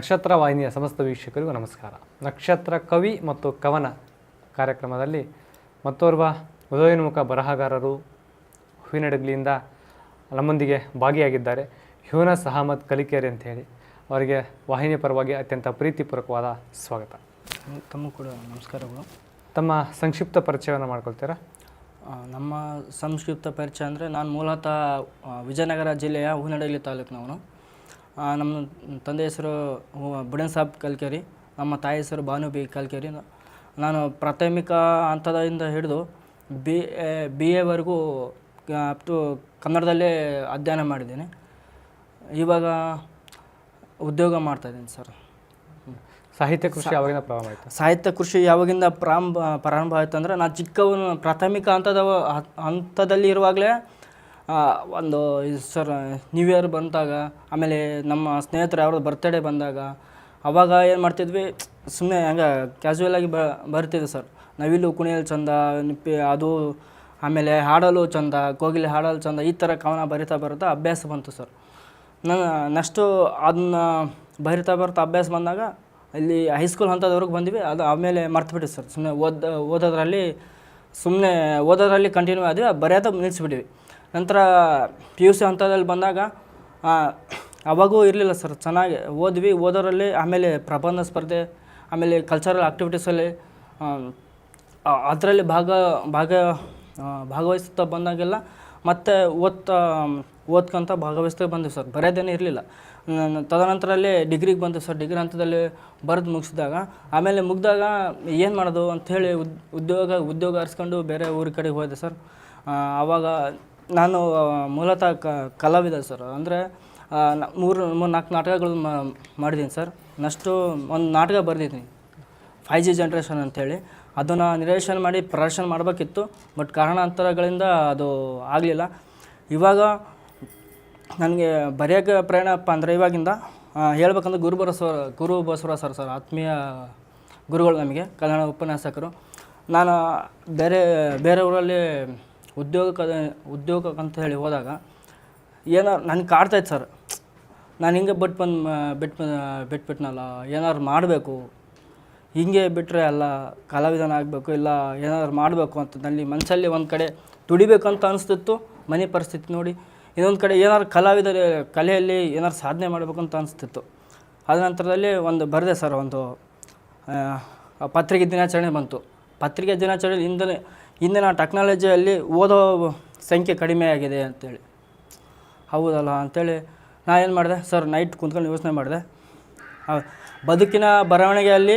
ನಕ್ಷತ್ರ ವಾಹಿನಿಯ ಸಮಸ್ತ ವೀಕ್ಷಕರಿಗೂ ನಮಸ್ಕಾರ. ನಕ್ಷತ್ರ ಕವಿ ಮತ್ತು ಕವನ ಕಾರ್ಯಕ್ರಮದಲ್ಲಿ ಮತ್ತೋರ್ವ ಉದಯೋನ್ಮುಖ ಬರಹಗಾರರು ಹೂವಿನಡಗಲಿಯಿಂದ ನಮ್ಮೊಂದಿಗೆ ಭಾಗಿಯಾಗಿದ್ದಾರೆ. ಹ್ಯೂನಸ್ ಅಹಮದ್ ಕಲಿಕೇರಿ ಅಂತ ಹೇಳಿ ಅವರಿಗೆ ವಾಹಿನಿ ಪರವಾಗಿ ಅತ್ಯಂತ ಪ್ರೀತಿಪೂರ್ವಕವಾದ ಸ್ವಾಗತ. ತಮ್ಮ ಕೂಡ ನಮಸ್ಕಾರಗಳು. ತಮ್ಮ ಸಂಕ್ಷಿಪ್ತ ಪರಿಚಯವನ್ನು ಮಾಡ್ಕೊಳ್ತೀರಾ? ನಮ್ಮ ಸಂಕ್ಷಿಪ್ತ ಪರಿಚಯ ಅಂದರೆ ನಾನು ಮೂಲತಃ ವಿಜಯನಗರ ಜಿಲ್ಲೆಯ ಹೂನಡಗಲಿ ತಾಲೂಕಿನವನು. ನಮ್ಮ ತಂದೆ ಹೆಸರು ಬುಡನ್ ಸಾಬ್ ಕಲ್ಕೇರಿ ನಮ್ಮ ತಾಯಿ ಹೆಸರು ಭಾನು ಬಿ ಕಲ್ಕೇರಿ ನಾನು ಪ್ರಾಥಮಿಕ ಹಂತದಿಂದ ಹಿಡಿದು ಬಿ ಎ ಬಿ ಎವರೆಗೂ ಅಪ್ ಟು ಕನ್ನಡದಲ್ಲೇ ಅಧ್ಯಯನ ಮಾಡಿದ್ದೀನಿ. ಇವಾಗ ಉದ್ಯೋಗ ಮಾಡ್ತಾಯಿದ್ದೀನಿ ಸರ್. ಸಾಹಿತ್ಯ ಕೃಷಿ ಯಾವಾಗಿಂದ ಪ್ರಾರಂಭ ಆಯಿತು? ಸಾಹಿತ್ಯ ಕೃಷಿ ಯಾವಾಗಿಂದ ಪ್ರಾರಂಭ ಪ್ರಾರಂಭ ಆಯಿತು ಅಂದರೆ ನಾನು ಚಿಕ್ಕವನು ಪ್ರಾಥಮಿಕ ಹಂತದ ಹಂತದಲ್ಲಿ ಇರುವಾಗಲೇ ಒಂದು ಸರ್ ನ್ಯೂ ಇಯರ್ ಬಂದಾಗ, ಆಮೇಲೆ ನಮ್ಮ ಸ್ನೇಹಿತರು ಯಾರು ಬರ್ತ್ಡೇ ಬಂದಾಗ, ಅವಾಗ ಏನು ಮಾಡ್ತಿದ್ವಿ ಸುಮ್ಮನೆ ಹಂಗೆ ಕ್ಯಾಶುವಲಾಗಿ ಬರ್ತಿದ್ವಿ ಸರ್ ನವಿಲು ಕುಣಿಯಲು ಚಂದ, ನಿಪ್ಪಿ, ಅದು, ಆಮೇಲೆ ಹಾಡಲು ಚಂದ, ಕೋಗಿಲೆ ಹಾಡಲು ಚಂದ, ಈ ಥರ ಕವನ ಬರಿತಾ ಬರಿತಾ ಅಭ್ಯಾಸ ಬಂತು ಸರ್ ನಾನು ನೆಕ್ಸ್ಟು ಅದನ್ನ ಬರಿತಾ ಬರ್ತಾ ಅಭ್ಯಾಸ ಬಂದಾಗ, ಇಲ್ಲಿ ಹೈಸ್ಕೂಲ್ ಹಂತದವರೆಗೆ ಬಂದ್ವಿ, ಅದು ಆಮೇಲೆ ಮರ್ತುಬಿಟ್ವಿ ಸರ್ ಸುಮ್ಮನೆ ಓದ, ಓದೋದ್ರಲ್ಲಿ ಸುಮ್ಮನೆ ಓದೋದ್ರಲ್ಲಿ ಕಂಟಿನ್ಯೂ ಆದ್ವಿ, ಬರೆಯೋದು ನಿಲ್ಲಿಸ್ಬಿಟ್ವಿ ನಂತರ ಪಿ ಯು ಸಿ ಹಂತದಲ್ಲಿ ಬಂದಾಗ ಅವಾಗೂ ಇರಲಿಲ್ಲ ಸರ್, ಚೆನ್ನಾಗಿ ಓದ್ವಿ, ಓದೋರಲ್ಲಿ ಆಮೇಲೆ ಪ್ರಬಂಧ ಸ್ಪರ್ಧೆ, ಆಮೇಲೆ ಕಲ್ಚರಲ್ ಆ್ಯಕ್ಟಿವಿಟೀಸಲ್ಲಿ ಅದರಲ್ಲಿ ಭಾಗ ಭಾಗ ಭಾಗವಹಿಸುತ್ತಾ ಭಾಗವಹಿಸ್ತಾ ಬಂದಾಗೆಲ್ಲ ಮತ್ತೆ ಓದ್ತಾ, ಓದ್ಕೊಂತ ಭಾಗವಹಿಸ್ತಾ ಬಂದ್ವಿ ಸರ್, ಬರೆಯೋದೇನೇ ಇರಲಿಲ್ಲ. ತದನಂತರಲ್ಲಿ ಡಿಗ್ರಿಗೆ ಬಂದು ಸರ್ ಡಿಗ್ರಿ ಹಂತದಲ್ಲಿ ಬರೆದು ಮುಗಿಸಿದಾಗ, ಆಮೇಲೆ ಮುಗಿದಾಗ ಏನು ಮಾಡೋದು ಅಂಥೇಳಿ ಉದ್, ಉದ್ಯೋಗ ಉದ್ಯೋಗ ಹರಿಸ್ಕೊಂಡು ಬೇರೆ ಊರ ಕಡೆಗೆ ಹೋದೆ ಸರ್. ಆವಾಗ ನಾನು ಮೂಲತಃ ಕ, ಕಲಾವಿದ ಸರ್. ಅಂದರೆ ಮೂರು ಮೂರು ನಾಲ್ಕು ನಾಟಕಗಳು ಮಾಡಿದ್ದೀನಿ ಸರ್. ನೆಕ್ಸ್ಟು ಒಂದು ನಾಟಕ ಬರೆದಿದ್ದೀನಿ. ಫೈ ಜಿ ಜನ್ರೇಷನ್ ಅಂತೇಳಿ. ಅದನ್ನು ನಿರ್ದೇಶನ ಮಾಡಿ ಪ್ರದರ್ಶನ ಮಾಡಬೇಕಿತ್ತು. ಬಟ್ ಕಾರಣಾಂತರಗಳಿಂದ ಅದು ಆಗಲಿಲ್ಲ. ಇವಾಗ ನನಗೆ ಬರೆಯೋಕ್ಕೆ ಪ್ರೇರಣೆಪ್ಪ ಅಂದರೆ ಇವಾಗಿಂದ ಹೇಳ್ಬೇಕಂದ್ರೆ ಗುರು ಬಸವ ಗುರು ಬಸವರ ಸರ್ ಸರ್, ಆತ್ಮೀಯ ಗುರುಗಳು ನಮಗೆ ಕನ್ನಡ ಉಪನ್ಯಾಸಕರು. ನಾನು ಬೇರೆ ಬೇರೆ ಊರಲ್ಲಿ ಉದ್ಯೋಗಕ್ಕೆ ಉದ್ಯೋಗಕ್ಕೆ ಅಂತ ಹೇಳಿ ಹೋದಾಗ ಏನೋ ನನಗೆ ಕಾಡ್ತಾಯಿತ್ತು ಸರ್. ನಾನು ಹಿಂಗೆ ಬಿಟ್ಟು ಬಂದು ಬಿಟ್ಟು ಬಿಟ್ಬಿಟ್ನಲ್ಲ ಏನಾದ್ರು ಮಾಡಬೇಕು. ಹಿಂಗೆ ಬಿಟ್ಟರೆ ಅಲ್ಲ, ಕಲಾವಿದನ ಆಗಬೇಕು, ಇಲ್ಲ ಏನಾದ್ರು ಮಾಡಬೇಕು ಅಂತ ನಲ್ಲಿ ಮನಸ್ಸಲ್ಲಿ ಒಂದು ಕಡೆ ದುಡಿಬೇಕು ಅಂತ ಅನಿಸ್ತಿತ್ತು, ಮನೆ ಪರಿಸ್ಥಿತಿ ನೋಡಿ. ಇನ್ನೊಂದು ಕಡೆ ಏನಾದ್ರು ಕಲಾವಿದ ಕಲೆಯಲ್ಲಿ ಏನಾದ್ರು ಸಾಧನೆ ಮಾಡಬೇಕು ಅಂತ ಅನಿಸ್ತಿತ್ತು. ಅದ ನಂತರದಲ್ಲಿ ಒಂದು ಬರದೆ ಸರ್, ಒಂದು ಪತ್ರಿಕೆ ದಿನಾಚರಣೆ ಬಂತು. ಪತ್ರಿಕೆ ದಿನಾಚರಣೆ ಹಿಂದೆ ಇಂದಿನ ಟೆಕ್ನಾಲಜಿಯಲ್ಲಿ ಓದೋ ಸಂಖ್ಯೆ ಕಡಿಮೆ ಆಗಿದೆ ಅಂತೇಳಿ. ಹೌದಲ್ಲ ಅಂಥೇಳಿ ನಾನು ಏನು ಮಾಡಿದೆ? ಸರ್ ನೈಟ್ ಕುಂತ್ಕೊಂಡು ಯೋಚನೆ ಮಾಡಿದೆ. ಬದುಕಿನ ಬರವಣಿಗೆಯಲ್ಲಿ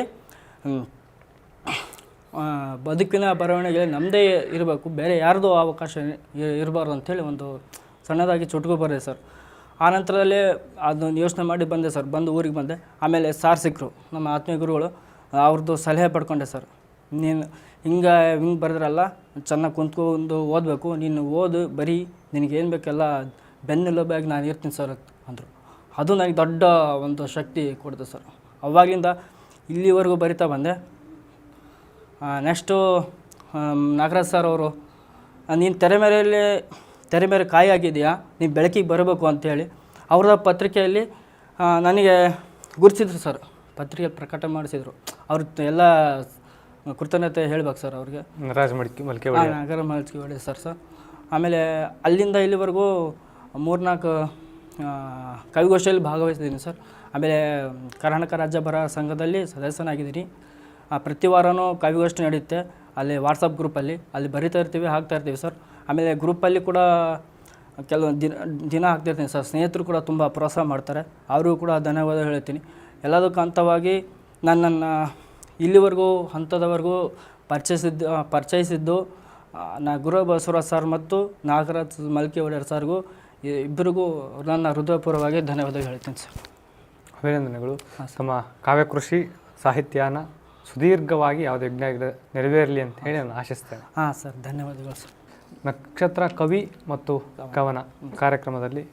ಬದುಕಿನ ಬರವಣಿಗೆಯಲ್ಲಿ ನಮ್ಮದೇ ಇರಬೇಕು. ಬೇರೆ ಯಾರ್ದು ಅವಕಾಶ ಇರಬಾರ್ದು ಅಂಥೇಳಿ ಒಂದು ಸಣ್ಣದಾಗಿ ಚುಟುಕು ಬರೆದೆ ಸರ್. ಆ ನಂತರದಲ್ಲಿ ಅದನ್ನು ಯೋಚನೆ ಮಾಡಿ ಬಂದೆ ಸರ್. ಬಂದು ಊರಿಗೆ ಬಂದೆ. ಆಮೇಲೆ ಸಾರ್ ಸಿಕ್ಕರು ನಮ್ಮ ಆತ್ಮೀಯ ಗುರುಗಳು ಅವ್ರದ್ದು ಸಲಹೆ ಪಡ್ಕೊಂಡೆ ಸರ್. ನೀನು ಹಿಂಗೆ ಹಿಂಗೆ ಬರೆದ್ರಲ್ಲ, ಚೆನ್ನಾಗಿ ಕುಂತ್ಕೊಂಡು ಓದಬೇಕು, ನೀನು ಓದು, ಬರೀ ನಿನಗೇನು ಬೇಕೆಲ್ಲ ಬೆನ್ನೆಲುಬಾಗಿ ನಾನು ಇರ್ತೀನಿ ಸರ್ ಅಂದರು. ಅದು ನನಗೆ ದೊಡ್ಡ ಒಂದು ಶಕ್ತಿ ಕೊಡ್ತು ಸರ್. ಅವಾಗಿಂದ ಇಲ್ಲಿವರೆಗೂ ಬರಿತಾ ಬಂದೆ. ನೆಕ್ಸ್ಟು ನಾಗರಾಜ್ ಸರ್ ಅವರು ನೀನು ತೆರೆ ತೆರೆಮೆರೆ ಕಾಯಿ ಆಗಿದೆಯಾ ನೀನು ಬೆಳಕಿಗೆ ಬರಬೇಕು ಅಂಥೇಳಿ ಅವ್ರದ ಪತ್ರಿಕೆಯಲ್ಲಿ ನನಗೆ ಗುರುತಿಸಿದ್ರು ಸರ್. ಪತ್ರಿಕೆ ಪ್ರಕಟ ಮಾಡಿಸಿದರು. ಅವ್ರ ಎಲ್ಲ ಕೃತಜ್ಞತೆ ಹೇಳ್ಬೇಕು ಸರ್ ಅವ್ರಿಗೆ. ರಾಜ್ ಮಡಿಕೆ ಮಲ್ಕೆ ನಾಗರ ನಗರ ಮಲ್ಕಿ ಹೊಡೆ ಸರ್ ಸರ್. ಆಮೇಲೆ ಅಲ್ಲಿಂದ ಇಲ್ಲಿವರೆಗೂ ಮೂರ್ನಾಲ್ಕು ಕವಿಗೋಷ್ಠಿಯಲ್ಲಿ ಭಾಗವಹಿಸಿದ್ದೀನಿ ಸರ್. ಆಮೇಲೆ ಕರ್ನಾಟಕ ರಾಜ್ಯ ಬರ ಸಂಘದಲ್ಲಿ ಸದಸ್ಯನಾಗಿದ್ದೀನಿ. ಪ್ರತಿ ವಾರನೂ ಕವಿಗೋಷ್ಠಿ ನಡೆಯುತ್ತೆ. ಅಲ್ಲಿ ವಾಟ್ಸಪ್ ಗ್ರೂಪಲ್ಲಿ ಅಲ್ಲಿ ಬರಿತಾ ಇರ್ತೀವಿ ಹಾಕ್ತಾ ಇರ್ತೀವಿ ಸರ್. ಆಮೇಲೆ ಗ್ರೂಪಲ್ಲಿ ಕೂಡ ಕೆಲವೊಂದು ದಿನ ದಿನ ಹಾಕ್ತಿರ್ತೀನಿ ಸರ್. ಸ್ನೇಹಿತರು ಕೂಡ ತುಂಬ ಪ್ರೋತ್ಸಾಹ ಮಾಡ್ತಾರೆ. ಅವರಿಗೂ ಕೂಡ ಧನ್ಯವಾದ ಹೇಳ್ತೀನಿ. ಎಲ್ಲದಕ್ಕೂ ಹಂತವಾಗಿ ನನ್ನನ್ನು ಇಲ್ಲಿವರೆಗೂ ಹಂತದವರೆಗೂ ಪರಿಚಯಿಸಿದ್ದು ಪರಿಚಯಿಸಿದ್ದು ನ ಗುರು ಬಸವರಾಜ್ ಸರ್ ಮತ್ತು ನಾಗರಾಜ್ ಮಲ್ಕಿ ಒಡೆಯರ್ ಸರ್ಗೂ ಇಬ್ಬರಿಗೂ ನನ್ನ ಹೃದಯಪೂರ್ವವಾಗಿ ಧನ್ಯವಾದ ಹೇಳ್ತೀನಿ ಸರ್. ಅಭಿನಂದನೆಗಳು. ತಮ್ಮ ಕಾವ್ಯ ಕೃಷಿ ಸಾಹಿತ್ಯನ ಸುದೀರ್ಘವಾಗಿ ಯಾವುದೇ ಯಜ್ಞ ನೆರವೇರಲಿ ಅಂತ ಹೇಳಿ ನಾನು ಆಶಿಸ್ತೇನೆ. ಹಾಂ ಸರ್. ಧನ್ಯವಾದಗಳು ಸರ್. ನಕ್ಷತ್ರ ಕವಿ ಮತ್ತು ಕವನ. ಕಾರ್ಯಕ್ರಮದಲ್ಲಿ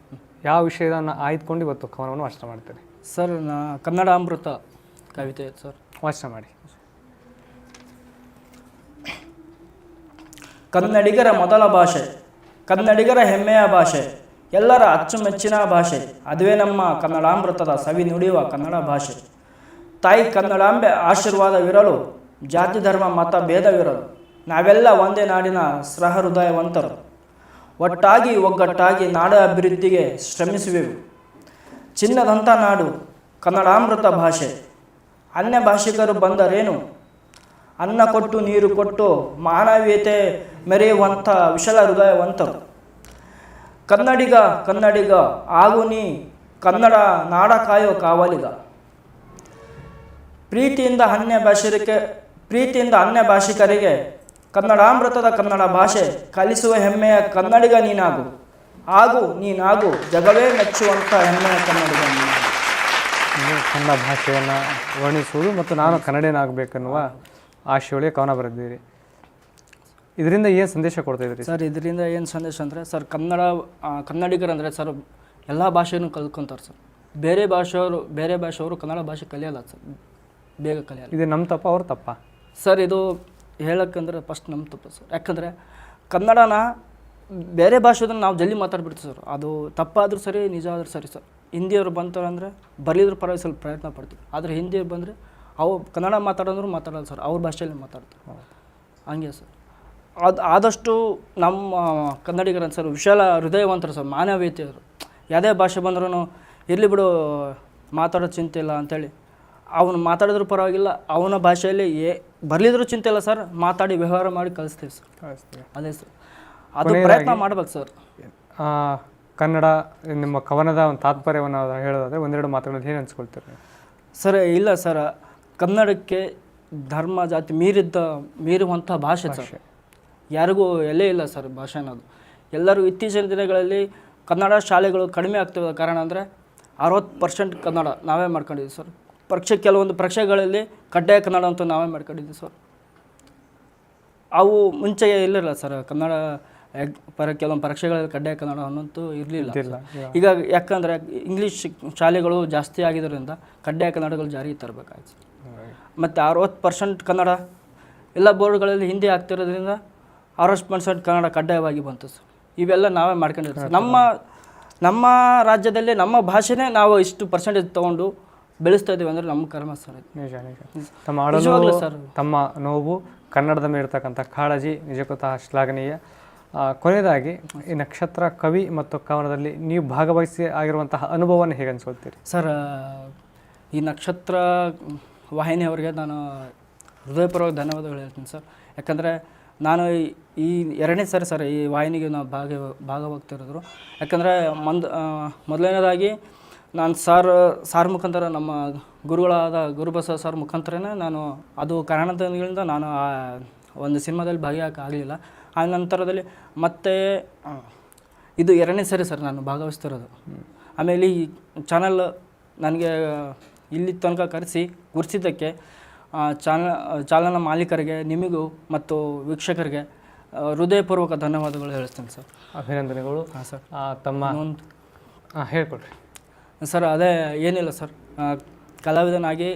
ಯಾವ ವಿಷಯವನ್ನು ಆಯ್ದುಕೊಂಡು ಇವತ್ತು ಕವನವನ್ನು ವಾಚನ ಮಾಡ್ತೇನೆ ಸರ್ ನಾ ಕನ್ನಡ ಅಮೃತ ಕವಿತೆ ಸರ್. ವಾಚನ ಮಾಡಿ. ಕನ್ನಡಿಗರ ಮೊದಲ ಭಾಷೆ, ಕನ್ನಡಿಗರ ಹೆಮ್ಮೆಯ ಭಾಷೆ, ಎಲ್ಲರ ಅಚ್ಚುಮೆಚ್ಚಿನ ಭಾಷೆ, ಅದುವೇ ನಮ್ಮ ಕನ್ನಡಾಮೃತದ ಸವಿ ನುಡಿಯುವ ಕನ್ನಡ ಭಾಷೆ. ತಾಯಿ ಕನ್ನಡಾಂಬೆ ಆಶೀರ್ವಾದವಿರಲು, ಜಾತಿ ಧರ್ಮ ಮತ ಭೇದವಿರಲು, ನಾವೆಲ್ಲ ಒಂದೇ ನಾಡಿನ ಸಹೃದಯವಂತರು. ಒಟ್ಟಾಗಿ ಒಗ್ಗಟ್ಟಾಗಿ ನಾಡ ಅಭಿವೃದ್ಧಿಗೆ ಶ್ರಮಿಸುವೆವು. ಚಿನ್ನದಂಥ ನಾಡು ಕನ್ನಡಾಮೃತ ಭಾಷೆ. ಅನ್ಯ ಭಾಷಿಕರು ಬಂದರೇನು? ಅನ್ನ ಕೊಟ್ಟು ನೀರು ಕೊಟ್ಟು ಮಾನವೀಯತೆ ಮೆರೆಯುವಂಥ ವಿಶಲ ಹೃದಯವಂತರು. ಕನ್ನಡಿಗ ಕನ್ನಡಿಗ ಆಗು ನೀ ಕನ್ನಡ ನಾಡ ಕಾಯೋ ಕಾವಲಿಗ. ಪ್ರೀತಿಯಿಂದ ಅನ್ಯ ಭಾಷಿಕರಿಗೆ, ಪ್ರೀತಿಯಿಂದ ಅನ್ಯ ಭಾಷಿಕರಿಗೆ ಕನ್ನಡಾಮೃತದ ಕನ್ನಡ ಭಾಷೆ ಕಲಿಸುವ ಹೆಮ್ಮೆಯ ಕನ್ನಡಿಗ ನೀನಾಗು. ಆಗು, ನೀನಾಗು, ಜಗವೇ ಮೆಚ್ಚುವಂಥ ಹೆಮ್ಮೆಯ ಕನ್ನಡಿಗ ನೀನಾಗು. ಕನ್ನಡ ಭಾಷೆಯನ್ನು ವರ್ಣಿಸುವುದು ಮತ್ತು ನಾನು ಕನ್ನಡಿಗನಾಗಬೇಕನ್ನುವ ಆಶೆಯೊಳಗೆ ಕವನ ಬರೆದಿದ್ದೀರಿ. ಇದರಿಂದ ಏನು ಸಂದೇಶ ಕೊಡ್ತಾ ಇದ್ದೀರಿ? ಸರ್ ಇದರಿಂದ ಏನು ಸಂದೇಶ ಅಂದರೆ ಸರ್ ಕನ್ನಡ ಕನ್ನಡಿಗರಂದರೆ ಸರ್ ಎಲ್ಲ ಭಾಷೆಯನ್ನು ಕಲ್ತ್ಕೊತಾರೆ ಸರ್. ಬೇರೆ ಭಾಷೆಯವರು ಬೇರೆ ಭಾಷೆಯವರು ಕನ್ನಡ ಭಾಷೆ ಕಲಿಯಲ್ಲ ಸರ್. ಬೇಗ ಕಲಿಯಲ್ಲ. ಇದು ನಮ್ಮ ತಪ್ಪ ಅವ್ರ ತಪ್ಪ? ಸರ್ ಇದು ಹೇಳೋಕ್ಕಂದ್ರೆ ಫಸ್ಟ್ ನಮ್ಮ ತಪ್ಪು ಸರ್. ಯಾಕಂದರೆ ಕನ್ನಡನ ಬೇರೆ ಭಾಷೆದನ್ನು ನಾವು ಜಲ್ದಿ ಮಾತಾಡ್ಬಿಡ್ತೀವಿ ಸರ್. ಅದು ತಪ್ಪಾದರೂ ಸರಿ ನಿಜ ಆದರೂ ಸರಿ ಸರ್. ಹಿಂದಿಯವರು ಬಂತವ್ರು ಅಂದರೆ ಬರಲಿದ್ರ ಪರವಾಗಿ ಸ್ವಲ್ಪ ಪ್ರಯತ್ನ ಪಡ್ತೀವಿ. ಆದರೆ ಹಿಂದಿಯವ್ರು ಬಂದರೆ ಅವು ಕನ್ನಡ ಮಾತಾಡೋದ್ರು ಮಾತಾಡಲ್ಲ ಸರ್ ಅವ್ರ ಭಾಷೆಯಲ್ಲಿ ಮಾತಾಡ್ತಾರೆ. ಹಂಗೆ ಸರ್. ಅದು ಆದಷ್ಟು ನಮ್ಮ ಕನ್ನಡಿಗರ ಸರ್ ವಿಶಾಲ ಹೃದಯವಂತರು ಸರ್ ಮಾನವೀಯತೆಯವರು. ಯಾವುದೇ ಭಾಷೆ ಬಂದ್ರೂ ಇರಲಿ ಬಿಡು ಮಾತಾಡೋ ಚಿಂತೆ ಇಲ್ಲ ಅಂಥೇಳಿ ಅವನು ಮಾತಾಡಿದ್ರು ಪರವಾಗಿಲ್ಲ ಅವನ ಭಾಷೆಯಲ್ಲಿ ಏ ಬರಲಿದ್ರೂ ಚಿಂತೆ ಇಲ್ಲ ಸರ್ ಮಾತಾಡಿ ವ್ಯವಹಾರ ಮಾಡಿ ಕಳಿಸ್ತೀವಿ ಸರ್. ಅದೇ ಸರ್. ಅದು ಪ್ರಯತ್ನ ಮಾಡ್ಬೇಕು ಸರ್. ಕನ್ನಡ ನಿಮ್ಮ ಕವನದ ಒಂದು ತಾತ್ಪರ್ಯವನ್ನು ಹೇಳೋದಾದರೆ ಒಂದೆರಡು ಮಾತುಗಳಲ್ಲಿ ಏನು ಅನ್ಸ್ಕೊಳ್ತೀರಿ ಸರ್ ಇಲ್ಲ ಸರ್. ಕನ್ನಡಕ್ಕೆ ಧರ್ಮ ಜಾತಿ ಮೀರಿದ್ದ ಮೀರುವಂಥ ಭಾಷೆ ಸರ್. ಯಾರಿಗೂ ಎಲ್ಲೇ ಇಲ್ಲ ಸರ್ ಭಾಷೆ ಅನ್ನೋದು. ಎಲ್ಲರೂ ಇತ್ತೀಚಿನ ದಿನಗಳಲ್ಲಿ ಕನ್ನಡ ಶಾಲೆಗಳು ಕಡಿಮೆ ಆಗ್ತಿರೋ ಕಾರಣ ಅಂದರೆ ಅರವತ್ತು ಪರ್ಸೆಂಟ್ ಕನ್ನಡ ನಾವೇ ಮಾಡ್ಕೊಂಡಿದ್ದೀವಿ ಸರ್. ಪರೀಕ್ಷೆ ಕೆಲವೊಂದು ಪರೀಕ್ಷೆಗಳಲ್ಲಿ ಕಡ್ಡಾಯ ಕನ್ನಡ ಅಂತ ನಾವೇ ಮಾಡ್ಕೊಂಡಿದ್ದೀವಿ ಸರ್. ಅವು ಮುಂಚೆ ಇಲ್ಲಿರಲ್ಲ ಸರ್ ಕನ್ನಡ ಪರ ಕೆಲವೊಂದು ಪರೀಕ್ಷೆಗಳಲ್ಲಿ ಕಡ್ಡಾಯ ಕನ್ನಡ ಅನ್ನೋಂತೂ ಇರಲಿಲ್ಲ. ಈಗ ಯಾಕಂದರೆ ಇಂಗ್ಲೀಷ್ ಶಾಲೆಗಳು ಜಾಸ್ತಿ ಆಗಿದ್ದರಿಂದ ಕಡ್ಡಾಯ ಕನ್ನಡಗಳು ಜಾರಿಗೆ ತರಬೇಕಾಯ್ತು. ಮತ್ತು ಅರವತ್ತು ಪರ್ಸೆಂಟ್ ಕನ್ನಡ ಎಲ್ಲ ಬೋರ್ಡ್ಗಳಲ್ಲಿ ಹಿಂದಿ ಆಗ್ತಿರೋದ್ರಿಂದ ಅರವತ್ತು ಪರ್ಸೆಂಟ್ ಕನ್ನಡ ಕಡ್ಡಾಯವಾಗಿ ಬಂತು ಸರ್. ಇವೆಲ್ಲ ನಾವೇ ಮಾಡ್ಕೊಂಡಿದ್ದೀವಿ ಸರ್. ನಮ್ಮ ನಮ್ಮ ರಾಜ್ಯದಲ್ಲಿ ನಮ್ಮ ಭಾಷೆನೇ ನಾವು ಇಷ್ಟು ಪರ್ಸೆಂಟೇಜ್ ತೊಗೊಂಡು ಬೆಳೆಸ್ತಾ ಇದ್ದೀವಿ ಅಂದರೆ ನಮ್ಮ ಕರ್ಮ ಸರ್. ನಿಜ ನಿಜ. ತಮ್ಮ ಸರ್. ತಮ್ಮ ನೋವು ಕನ್ನಡದ ಮೇಲೆ ಇರ್ತಕ್ಕಂಥ ಕಾಳಜಿ ನಿಜಕ್ಕೂ ಶ್ಲಾಘನೀಯ. ಕೊನೆಯದಾಗಿ ಈ ನಕ್ಷತ್ರ, ಕವಿ ಮತ್ತು ಕವನದಲ್ಲಿ ನೀವು ಭಾಗವಹಿಸಿ ಆಗಿರುವಂತಹ ಅನುಭವವನ್ನು ಹೇಗೆ ಅನ್ಸ್ಕೊಳ್ತೀರಿ? ಸರ್ ಈ ನಕ್ಷತ್ರ ವಾಹಿನಿಯವರಿಗೆ ನಾನು ಹೃದಯಪೂರ್ವಕ ಧನ್ಯವಾದಗಳು ಹೇಳ್ತೀನಿ ಸರ್. ಯಾಕಂದರೆ ನಾನು ಈ- ಎರಡನೇ ಸರಿ ಸರ್ ಈ ವಾಹಿನಿಗೆ ನಾವು ಭಾಗ ಭಾಗವಾಗ್ತಿರೋದ್ರು ಯಾಕಂದರೆ ಮಂದ್ ಮೊದಲನೇದಾಗಿ ನಾನು ಸಾರ್ ಸಾರ್ ಮುಖಾಂತರ ನಮ್ಮ ಗುರುಗಳಾದ ಗುರುಬಸವ ಸರ್ ಮುಖಾಂತರನೇ ನಾನು ಅದು ಕಾರಣದಿಂದ ನಾನು ಆ ಒಂದು ಸಿನಿಮಾದಲ್ಲಿ ಭಾಗಿಯಾಗಲಿಲ್ಲ ಆ ನಂತರದಲ್ಲಿ ಮತ್ತೆ ಇದು ಎರಡನೇ ಸರಿ ಸರ್ ನಾನು ಭಾಗವಹಿಸ್ತಿರೋದು. ಆಮೇಲೆ ಈ ಚಾನಲ್ ನನಗೆ ಇಲ್ಲಿ ತನಕ ಕರೆಸಿ ಗುರ್ಸಿದ್ದಕ್ಕೆ ಚಾನ ಚಾನಲ್ನ ಮಾಲೀಕರಿಗೆ ನಿಮಗೂ ಮತ್ತು ವೀಕ್ಷಕರಿಗೆ ಹೃದಯಪೂರ್ವಕ ಧನ್ಯವಾದಗಳು ಹೇಳ್ತೇನೆ ಸರ್. ಅಭಿನಂದನೆಗಳು. ಹಾಂ ಸರ್. ತಮ್ಮ ಒಂದು ಹಾಂ ಹೇಳ್ಕೊಡ್ರಿ. ಸರ್ ಅದೇ ಏನಿಲ್ಲ ಸರ್. ಕಲಾವಿದನಾಗಿ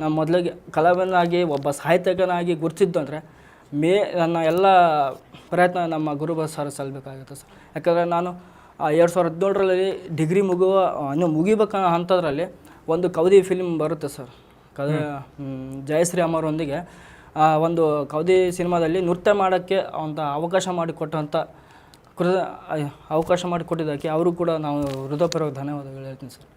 ನಾನು ಮೊದಲಿಗೆ ಕಲಾವಿದನಾಗಿ ಒಬ್ಬ ಸಾಹಿತ್ಯಕನಾಗಿ ಗುರುತಿದ್ದು ಅಂದರೆ ಮೇ ನನ್ನ ಎಲ್ಲ ಪ್ರಯತ್ನ ನಮ್ಮ ಗುರುಬಸ್ ಸರ್ ಸಲ್ಲಬೇಕಾಗುತ್ತೆ ಸರ್ ಯಾಕಂದರೆ ನಾನು ಎರಡು ಸಾವಿರದ ಹದಿನೇಳರಲ್ಲಿ ಡಿಗ್ರಿ ಮುಗುವ ಇನ್ನು ಮುಗಿಬೇಕ ಅಂಥದ್ರಲ್ಲಿ ಒಂದು ಕವದಿ ಫಿಲ್ಮ್ ಬರುತ್ತೆ ಸರ್ ಕದ ಜಯಶ್ರೀ ಅಮ್ಮರೊಂದಿಗೆ ಒಂದು ಕವದಿ ಸಿನಿಮಾದಲ್ಲಿ ನೃತ್ಯ ಮಾಡೋಕ್ಕೆ ಅಂತ ಅವಕಾಶ ಮಾಡಿಕೊಟ್ಟಂಥ ಕೃ ಅವಕಾಶ ಮಾಡಿಕೊಟ್ಟಿದ್ದಕ್ಕೆ ಅವರು ಕೂಡ ನಾವು ಹೃದಯಪೂರ್ವಕ ಧನ್ಯವಾದಗಳು ಹೇಳ್ತೀನಿ ಸರ್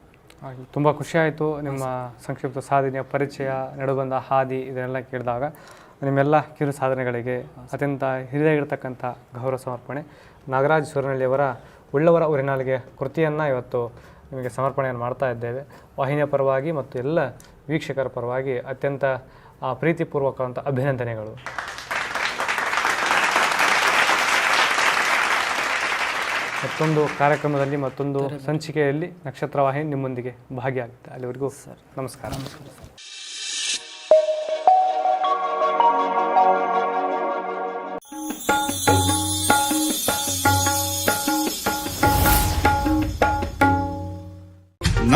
ಹಾಗೆ ತುಂಬ ಖುಷಿ ಆಯಿತು ನಿಮ್ಮ ಸಂಕ್ಷಿಪ್ತ ಸಾಧನೆಯ ಪರಿಚಯ ನಡೆಬಂದ ಹಾದಿ ಇದನ್ನೆಲ್ಲ ಕೇಳಿದಾಗ. ನಿಮ್ಮೆಲ್ಲ ಕಿರು ಸಾಧನೆಗಳಿಗೆ ಅತ್ಯಂತ ಹಿರಿದಾಗಿರ್ತಕ್ಕಂಥ ಗೌರವ ಸಮರ್ಪಣೆ. ನಾಗರಾಜ್ ಸೂರನಹಳ್ಳಿಯವರ ಉಳ್ಳವರ ಊರಿನಾಲಿಗೆ ಕೃತಿಯನ್ನು ಇವತ್ತು ನಿಮಗೆ ಸಮರ್ಪಣೆಯನ್ನು ಮಾಡ್ತಾ ಇದ್ದೇವೆ. ವಾಹಿನಿಯ ಪರವಾಗಿ ಮತ್ತು ಎಲ್ಲ ವೀಕ್ಷಕರ ಪರವಾಗಿ ಅತ್ಯಂತ ಆ, ಪ್ರೀತಿಪೂರ್ವಕವಂತ ಅಭಿನಂದನೆಗಳು. ಮತ್ತೊಂದು ಕಾರ್ಯಕ್ರಮದಲ್ಲಿ ಮತ್ತೊಂದು ಸಂಚಿಕೆಯಲ್ಲಿ ನಕ್ಷತ್ರ ವಾಹಿನಿ ನಿಮ್ಮೊಂದಿಗೆ ಭಾಗಿಯಾಗುತ್ತೆ ಅಲ್ಲಿವರೆಗೂ ಸರ್. ನಮಸ್ಕಾರ.